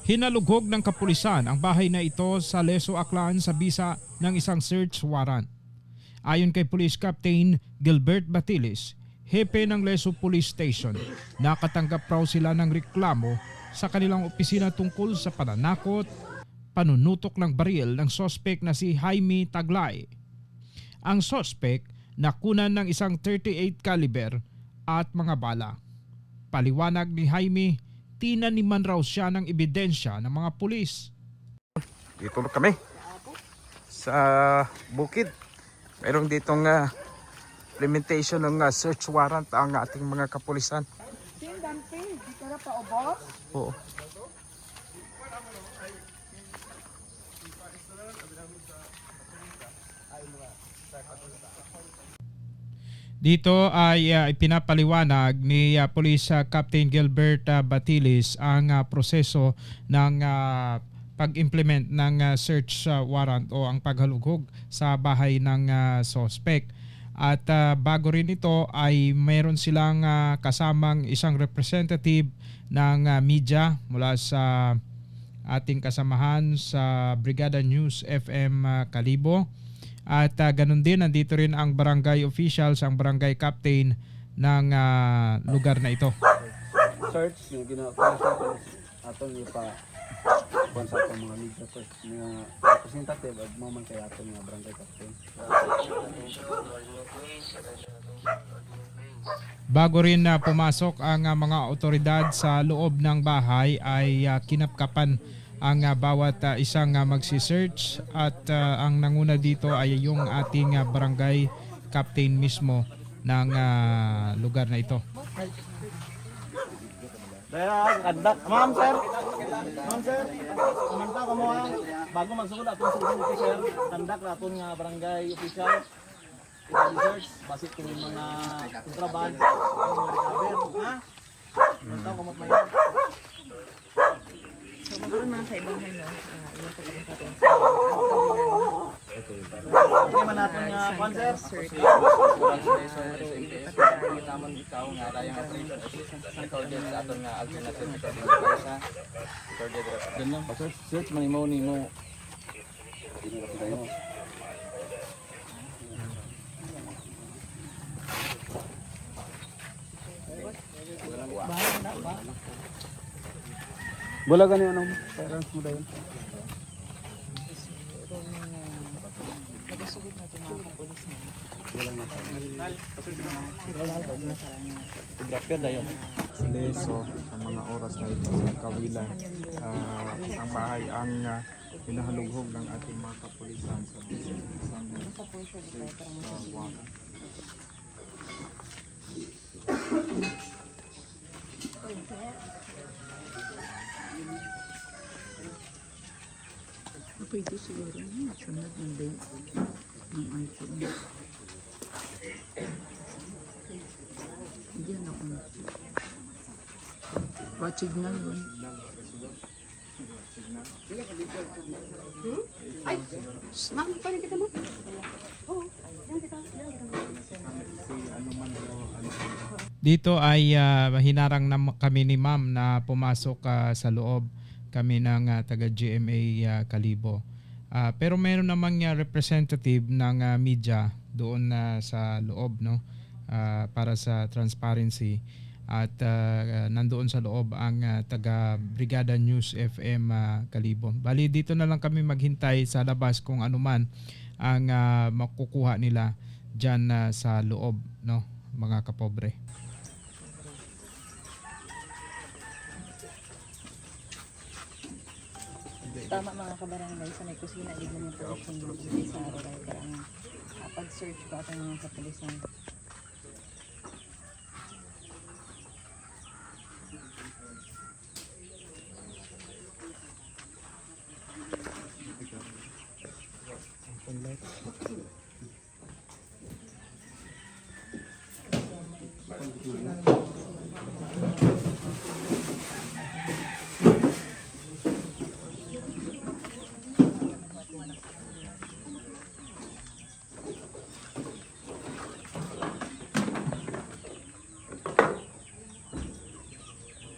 Hinalughog ng kapulisan ang bahay na ito sa Leso Aklan sa bisa ng isang search warrant. Ayon kay Police Captain Gilbert Batilis, hepe ng Leso Police Station, nakatanggap raw sila ng reklamo sa kanilang opisina tungkol sa pananakot, panunutok ng baril ng sospek na si Jaime Taglay. Ang sospek nakunan ng isang 38 caliber at mga bala. Paliwanag ni Jaime, tinaniman raw siya ng ebidensya ng mga pulis. Dito kami sa bukid. Mayroong ditong ah, implementation ng ah, search warrant ang ating mga kapulisan. Oo. Dito ay uh, ipinapaliwanag ni uh, Police uh, Captain Gilbert uh, Batilis ang uh, proseso ng uh, pag-implement ng uh, search uh, warrant o ang paghalughog sa bahay ng uh, suspect. At uh, bago rin ito ay mayroon silang uh, kasamang isang representative ng uh, media mula sa ating kasamahan sa Brigada News FM uh, Kalibo. At uh, ganun din, nandito rin ang barangay officials, ang barangay captain ng uh, lugar na ito. search yung ginawa ko sa atong ipa kuan sa atong mga media first mga representative at moment kay atong mga barangay captain Bago rin na pumasok ang uh, mga otoridad sa loob ng bahay ay uh, kinapkapan ang uh, bawat uh, isang uh, magsi-search at uh, ang nanguna dito ay yung ating uh, barangay captain mismo ng uh, lugar na ito. Ma'am sir. Ma'am sir. Kumanta ka mo ha bago magsugod atong sugod official kandak na atong nga barangay official. I-research basit kung mga kontraband. Mga recover ha? Kumanta ka mo pa magkaroon mga sa ibang ano, ilang pagkakas natin okay man natin nga search. Tamang ikaw nga dayang recorded sa aton nga alternative recording ha. Recorded Yan lang, search, search man mo ni mo. Wala gani anong parents mo dayon? Photographer dayon. Leso sa mga oras na ito sa kawilan. Ah, ang bahay ang uh, pinahalughog ng ating mga kapulisan sa isang search Pwede siguro yun. Sunod ng date ng iPhone. Hindi na ako. Watching na yun. Ma'am, paano kita mo? Dito ay ah, hinarang na kami ni ma'am na pumasok ah, sa loob kami ng ah, taga GMA ah, Kalibo. Ah, pero meron namang ah, representative ng ah, media doon na sa loob no Ah, para sa transparency at ah, nandoon sa loob ang ah, taga Brigada News FM ah, Kalibo. Bali dito na lang kami maghintay sa labas kung ano man ang ah, makukuha nila diyan ah, sa loob no mga kapobre. Tama mga kabarangay sa may kusina, hindi naman po yung hindi sa araw kaya pag-search ko atong mga kapulisan.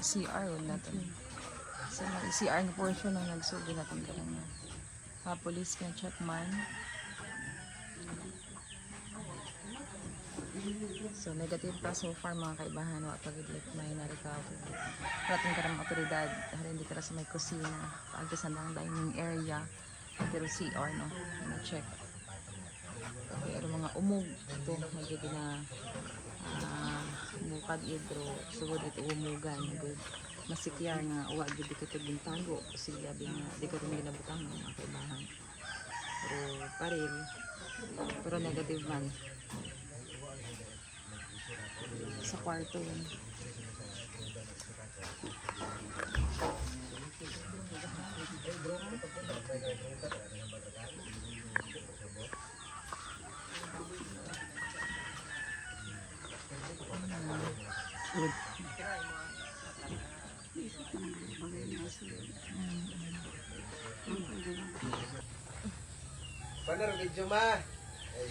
CR wala to. Sa mga CR nga portion ang nagsugi natin ka lang. Ha, police can check man. So negative pa so far mga kaibahan wa pagidlik may na-recover. Rating ka ng otoridad, dahil hindi ka sa may kusina, sa mga dining area, pero CR no, na-check. Pero mga umog ito, magiging na ah, bukad idro, sugod ito umugan, good. Masikyar nga, uwa gid ka ito bintago, sila din nga, di ka rin ginabutang mga kaibahan. Pero paril, pero negative man. Sa kwarto yun. Bener video mah. Eh,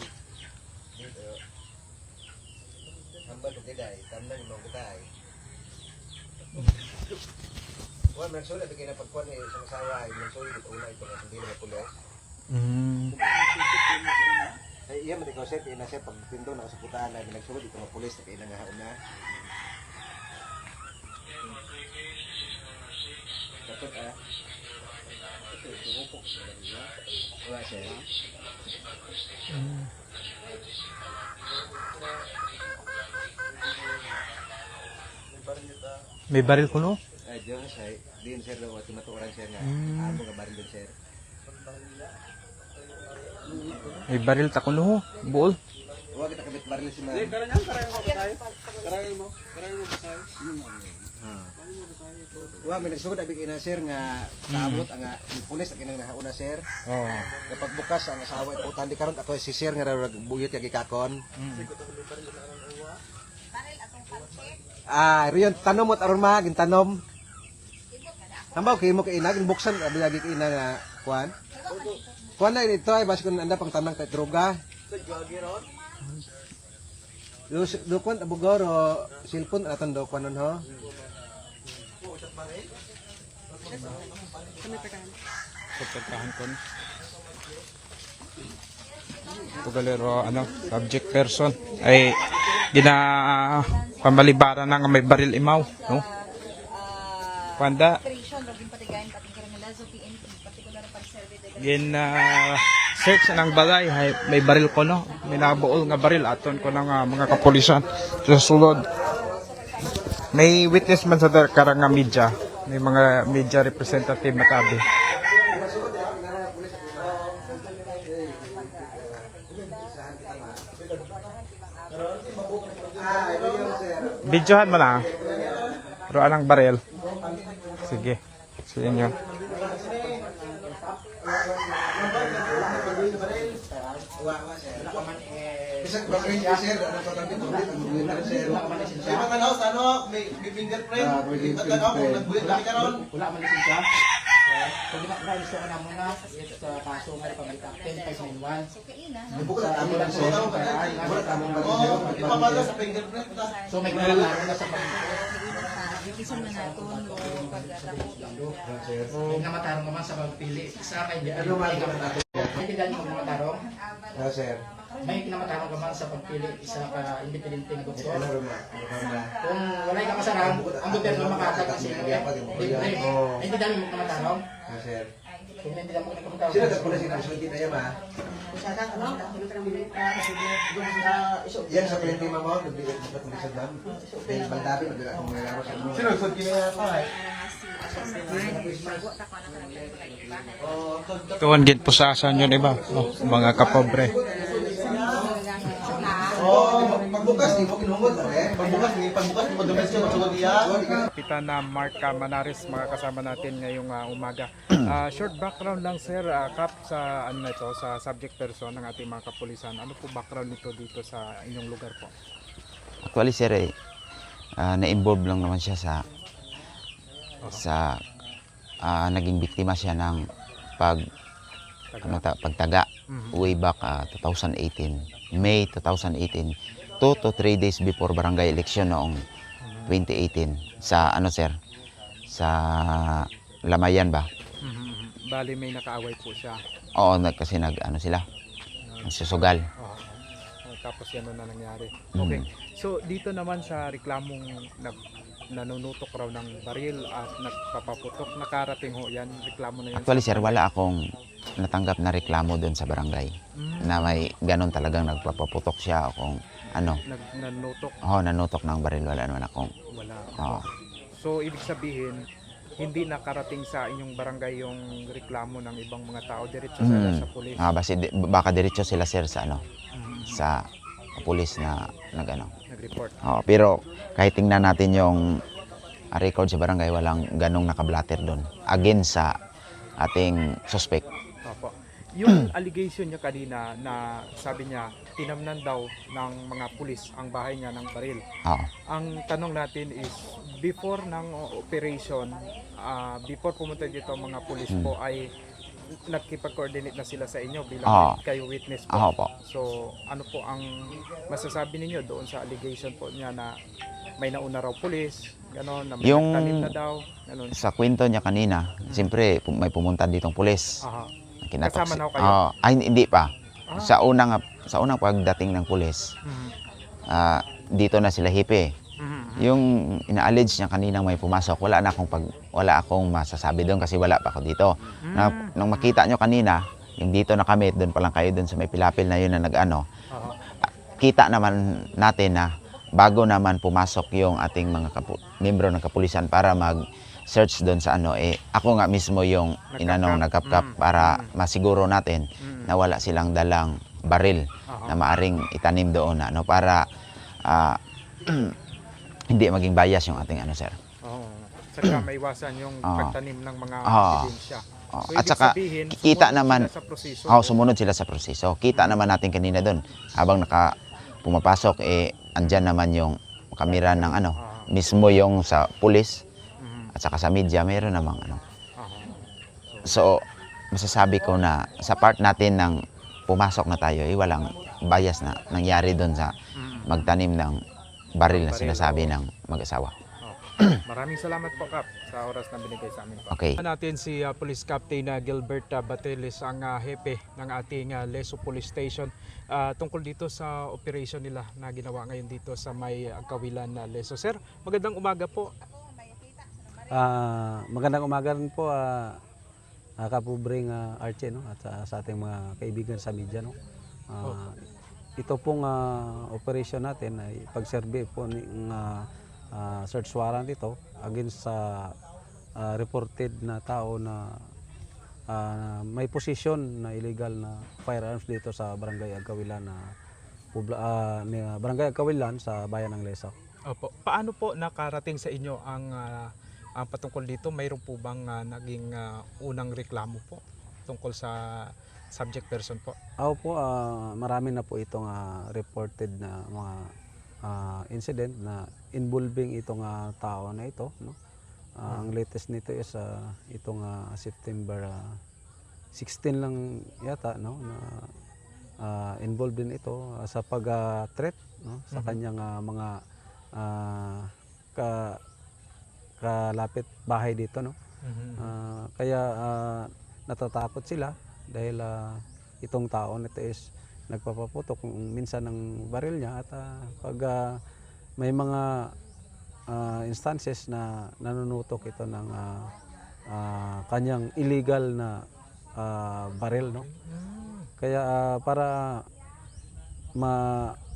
gitu. Hamba tu kedai, tandang mau kedai. Wah, maksud ada kena perempuan ni sama saya, maksud itu ulah itu nggak sendiri nggak boleh. Eh, iya mesti kau set, ina set pag pintu na sa putaan na nagsulod ito mga pulis na kaya nangahauna. Dapat ah. Ito, tumupok. Wala siya. May baril ko no? Eh, Diyan siya, din sir daw at matuoran siya nga. Mm. Amo nga baril din sir. May baril ta ko no. Buol. Huwag kita kabit baril si ma'am. Wa may nagsugod abi kina sir nga kaabot ang nga yung pulis ang kinang nahauna sir. Oh. Kapag bukas ang asawa ito tandi karon ako si sir nga raw buyot kay kakon. Ah, riyon tanom mo aron ma gintanom. Tambaw kay mo kay ina buksan abi lagi kay ina nga kuan. Kuan na ito ay bas kun anda pang tanang kay droga. Do do kuan abogoro cellphone atan do kuan nun ho. Pagpagkahan ko. Ito galero, ano, subject person. Ay, gina pambalibara na nga may baril imaw, no? Panda, gin ah, search ng balay, hay, may baril ko, no? May nabuol nga baril, aton ko ng ah, mga kapulisan sa sulod. May witness man sa karang nga media. May mga media representative matabi. Videohan mo na. Pero anong baril? Sige. Sige nyo. Isa ba kayo si sir ano pa kami tulit ang buwitan sir. Di ba tanaw, ano, may, may fingerprint. Ah, may fingerprint. nagbulit kami karon. wala man lisensya. Kung ginagawa gusto ko na muna, sa kaso nga Republic Act 10591. Bukod ang amo lang sir. Bukod ang amo lang Oo, sir. ipapalo sa fingerprint. ta. So may kailangan na sa pag Bikisan man nato, no, pagkatapos. Huwag na matarong naman sa pagpili. Sa kay Ano man? May tindahan mo mga matarong. Ah sir. May kinamatarong ka man sa pagpili isa ka independente na doktor. Ano? Ano? Kung wala ka masarang, ang gobyerno makatag kasi libre. May tindahan mo kamatarong. Ah sir. Kung may tindahan mo kamatarong. Sino ka pula sa kita ma? Yan sa pinti mo mo, nagbigat sa patong sa dam. Dahil bandabi, nagbigat akong mga laro sa inyo. Sino, sud kaya pa eh. Oh, tag- Tuwan gid pusasan yun iba. Oh, mga kapobre. Pagbukas, di mo kinuhod, eh. pagbukas, ni pagbukas, madumis ka, magsugod iya. Kapitan na Mark ah, Manares, mga kasama natin ngayong ah, umaga. Ah, short background lang sir, ah, Kap, sa ano na ito, sa subject person ng ating mga kapulisan. Ano po background nito dito sa inyong lugar po? Actually sir eh, ah, na-involve lang naman siya sa sa ah, naging biktima siya ng pag ano ta, pagtaga way back ah, 2018 May 2018 2 to 3 days before barangay election noong 2018 sa ano sir sa Lamayan ba? Mhm. Bali may nakaaway po siya. Oo, nag, kasi nag ano sila. Nagsusugal. Oo. Oh, tapos yan na nangyari. Mm. Okay. So dito naman sa reklamong nag nanunutok raw ng baril at nagpapaputok, nakarating ho yan, reklamo na yan. Actually sir, wala akong natanggap na reklamo doon sa barangay Mm, na may ganun talagang nagpapaputok siya o kung ano. nag nanutok, Oo, nanutok ng baril. Wala naman akong. wala. Oo. So ibig sabihin, hindi nakarating sa inyong barangay yung reklamo ng ibang mga tao diretso sa, Mm. sa pulis. Ah, basi, di- baka diretso sila sir sa ano, Mhm. sa pulis na nagano. Nag-report. Oh, pero kahit tingnan natin yung record sa barangay, walang ganong nakablatter doon. Against sa ating suspect. Opo. Yung allegation niya kanina na sabi niya tinamnan daw ng mga pulis ang bahay niya ng baril. Oo. Ang tanong natin is before ng operation, ah, before pumunta dito ang mga pulis Hmm. po ay nagkipag-coordinate na sila sa inyo bilang Oo. kayo witness po. Oo po. So, ano po ang masasabi ninyo doon sa allegation po niya na may nauna raw pulis, gano'n, na may Yung- na daw, gano'n. Sa kwento niya kanina, siyempre pu- may pumunta ditong pulis. Aha. Kinatok Kasama na kayo? Oo. ay, hindi pa. Ah. Sa unang sa unang pagdating ng pulis, Mhm. ah, dito na sila hipe. Mhm. Yung ina-allege niya kaninang may pumasok, wala na akong pag wala akong masasabi doon kasi wala pa ako dito. Na, Mm. nung makita nyo kanina, yung dito na kami, doon pa lang kayo doon sa may pilapil na yun na nag-ano, Aha. kita naman natin na bago naman pumasok yung ating mga kapu- membro ng kapulisan para mag search doon sa ano eh ako nga mismo yung inanong nagkapkap Mm, para masiguro natin Mm. Na wala silang dalang baril na maaring itanim doon na ano para ah, hindi maging bias yung ating ano sir. Oo. Saka maiwasan yung Oo. pagtanim ng mga Oo. ebidensya. Oh, So, at ibig saka sabihin, kita sumunod naman sila sa proseso. oh, sumunod sila sa proseso. Kita naman natin kanina doon habang naka pumapasok eh andyan naman yung kamera ng ano Ah, mismo yung sa pulis mhm. at saka sa media mayroon namang ano. Aha. So masasabi ko na sa part natin ng pumasok na tayo eh walang bias na nangyari doon sa Mhm. magtanim ng baril na sinasabi ng mag-asawa. Maraming salamat po, Kap, sa oras na binigay sa amin. Po. Okay. natin si uh, Police Captain uh, Gilbert uh, Bateles, ang uh, hepe ng ating uh, Leso Police Station uh, tungkol dito sa operation nila na ginawa ngayon dito sa may uh, Kawilan na Leso. Sir, magandang umaga po. Ah, magandang umaga rin po ah uh, kapubring ah, Archie no at ah, sa ating mga kaibigan sa media no. Ah, ito pong ah, operation natin ay pagserve po ng ah, ah, search warrant ito against sa ah, reported na tao na ah, may position na illegal na firearms dito sa Barangay Agkawilan na ah, ni- Barangay Agkawilan sa bayan ng Lesac. Opo. Paano po nakarating sa inyo ang uh, ang patungkol dito? Mayroon po bang uh, naging uh, unang reklamo po tungkol sa subject person po? Ako po, ah, marami na po itong ah, reported na mga ah, incident na involving itong ah, tao na ito. No? Ah, Ang latest nito is ah, itong ah, September ah, 16 lang yata no na ah, involved din ito ah, sa pag-threat no sa Mhm. kanyang ah, mga ah, ka kalapit bahay dito no? Ah, kaya ah, natatakot sila dahil ah, itong tao na ito is nagpapaputok minsan ng baril niya at ah, pag ah, may mga ah, instances na nanunutok ito ng ah, ah, kanyang illegal na ah, baril no? Kaya ah, para ma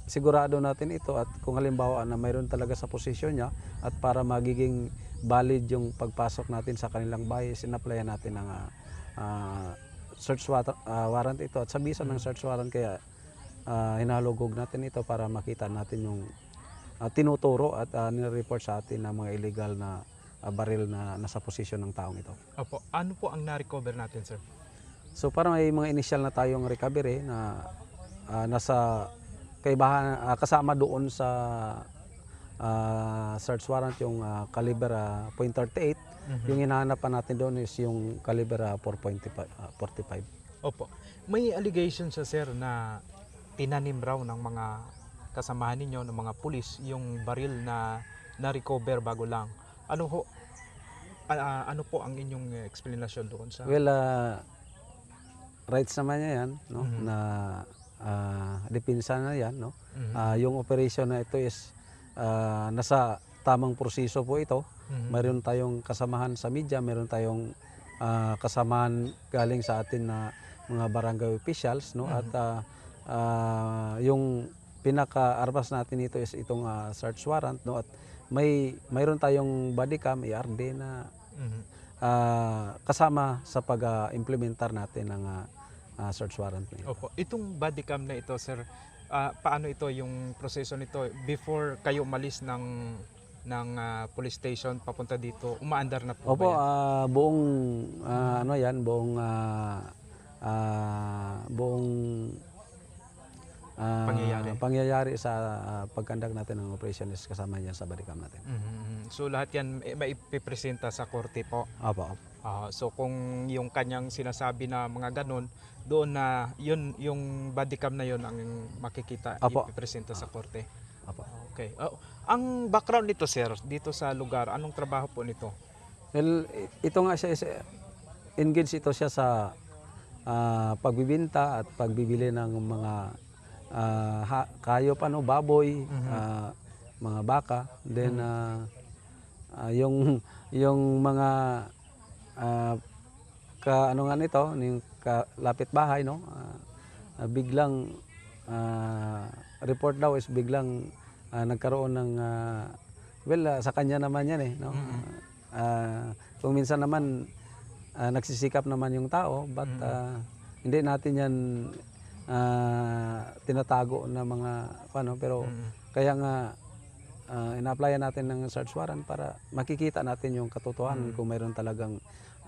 sigurado natin ito at kung halimbawa na mayroon talaga sa posisyon niya at para magiging valid yung pagpasok natin sa kanilang bahay, sinaplayan natin ng ah, ah, search warrant, warrant ito at sa bisa ng search warrant kaya ah, hinalugog natin ito para makita natin yung ah, tinuturo at uh, nire-report sa atin ng mga illegal na ah, baril na nasa posisyon ng taong ito. Opo. Ano po ang na-recover natin, sir? So para may mga initial na tayong recovery na ah, nasa kaibahan ah, kasama doon sa ah, search warrant yung ah, caliber ah, .38 yung hinahanap pa natin doon is yung caliber ah, 4.45 ah, 45 Opo. May allegation siya, sir, na tinanim raw ng mga kasamahan ninyo, ng mga pulis, yung baril na na-recover bago lang. Ano ho ah, ano po ang inyong explanation doon sa Well, ah, rights naman niya yan, no? Mhm. Na ah, depensa na yan, no? Mhm. Ah, yung operation na ito is ah, nasa tamang proseso po ito. Mhm. Mayroon tayong kasamahan sa media, mayroon tayong ah, kasamahan galing sa atin na mga barangay officials, no? At ah, ah, yung pinaka-armas natin ito is itong ah, search warrant, no? At may mayroon tayong body cam, ARD na Mhm. ah, kasama sa pag-implementar natin ng ah, ah, search warrant na ito. Opo. Itong body cam na ito, sir, ah, paano ito yung proseso nito before kayo umalis ng ng ah, police station papunta dito, umaandar na po Opo, ba yan? ah, buong ah, ano 'yan, buong ah, ah, buong ah, Pangyayari. pangyayari sa ah, pagkandak natin ng operation is kasama yan sa bodycam natin. Mhm. So lahat yan eh, maipipresenta sa korte po. Opo, opo. Ah, so kung yung kanyang sinasabi na mga ganun, doon na yun yung body cam na yun ang makikita Apo. ipipresenta sa korte. Opo. Okay. Oh, ang background nito sir dito sa lugar, anong trabaho po nito? Well, ito nga siya is engaged ito siya sa ah, pagbibinta at pagbibili ng mga ah, ha- kayop ano, baboy, ah, mga baka. Then ah, ah, yung yung mga ah, ka ano nga nito, yung kalapit bahay no, ah, biglang ah, report daw is biglang ah, nagkaroon ng ah, well ah, sa kanya naman yan eh no. Ah, kung minsan naman ah, nagsisikap naman yung tao but ah, hindi natin yan ah, tinatago na mga ano pero kaya nga ah, ina-applyan natin ng search warrant para makikita natin yung katotohanan kung mayroon talagang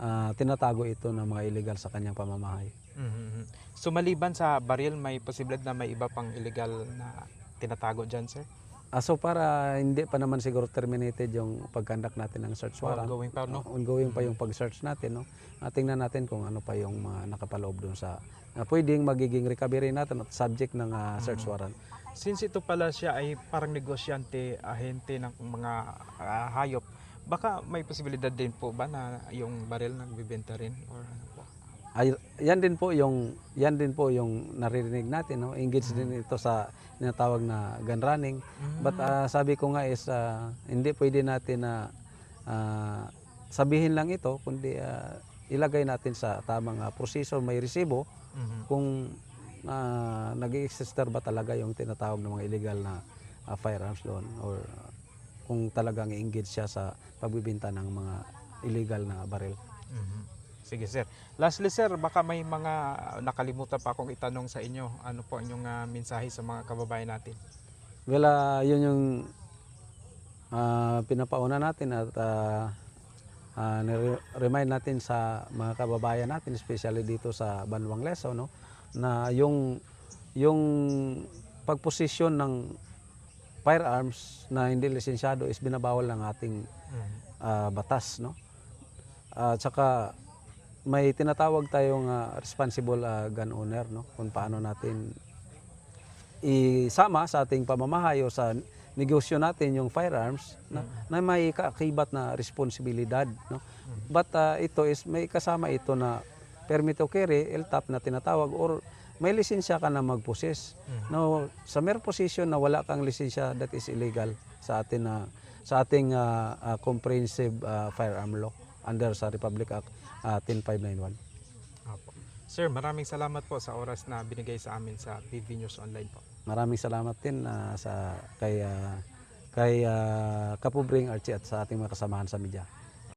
ah, tinatago ito ng mga illegal sa kanyang pamamahay. Mhm. So maliban sa baril, may posibilidad na may iba pang illegal na tinatago dyan, sir? Ah, so para hindi pa naman siguro terminated yung pagkandak natin ng search warrant. Ongoing pa, no? Uh, ongoing pa yung pag-search natin, no? Ah, tingnan natin kung ano pa yung mga nakapaloob doon sa na pwedeng magiging recovery natin at subject ng ah, search warrant. Since ito pala siya ay parang negosyante, ahente ng mga ah, hayop, baka may posibilidad din po ba na yung baril nagbibenta rin? Or ano po? Ay, yan din po yung yan din po yung naririnig natin, no? Engage din ito sa tinatawag na gun running. But ah, sabi ko nga is ah, hindi pwede natin na ah, sabihin lang ito kundi ah, ilagay natin sa tamang ah, proseso, may resibo Mhm. kung uh, nag-existe ba talaga yung tinatawag ng mga illegal na ah, firearms doon or ah, kung talagang engage siya sa pagbibinta ng mga illegal na baril. Mhm. Sige sir. Lastly sir, baka may mga nakalimutan pa akong itanong sa inyo. Ano po inyong ah, mensahe sa mga kababayan natin? Well, ah, yun yung ah, pinapauna natin at ah, ah, nire- remind natin sa mga kababayan natin, especially dito sa Banwang Leso, no, na yung yung pagposisyon ng firearms na hindi lisensyado is binabawal ng ating ah, batas, no. At saka may tinatawag tayong ah, responsible ah, gun owner, no, kung paano natin isama sa ating pamamahay o sa negosyo natin yung firearms na, na may kaakibat na responsibilidad no? But ah, ito is may kasama ito na permit to carry LTAP na tinatawag or may lisensya ka na magposes no sa mere position na wala kang lisensya that is illegal sa atin na sa ating ah, ah, comprehensive ah, firearm law under sa Republic Act ah, 10591 Opo. Sir, maraming salamat po sa oras na binigay sa amin sa PV News Online po. Maraming salamat din ah, sa kay ah, kay uh, Kapubring Archie at sa ating mga kasamahan sa media.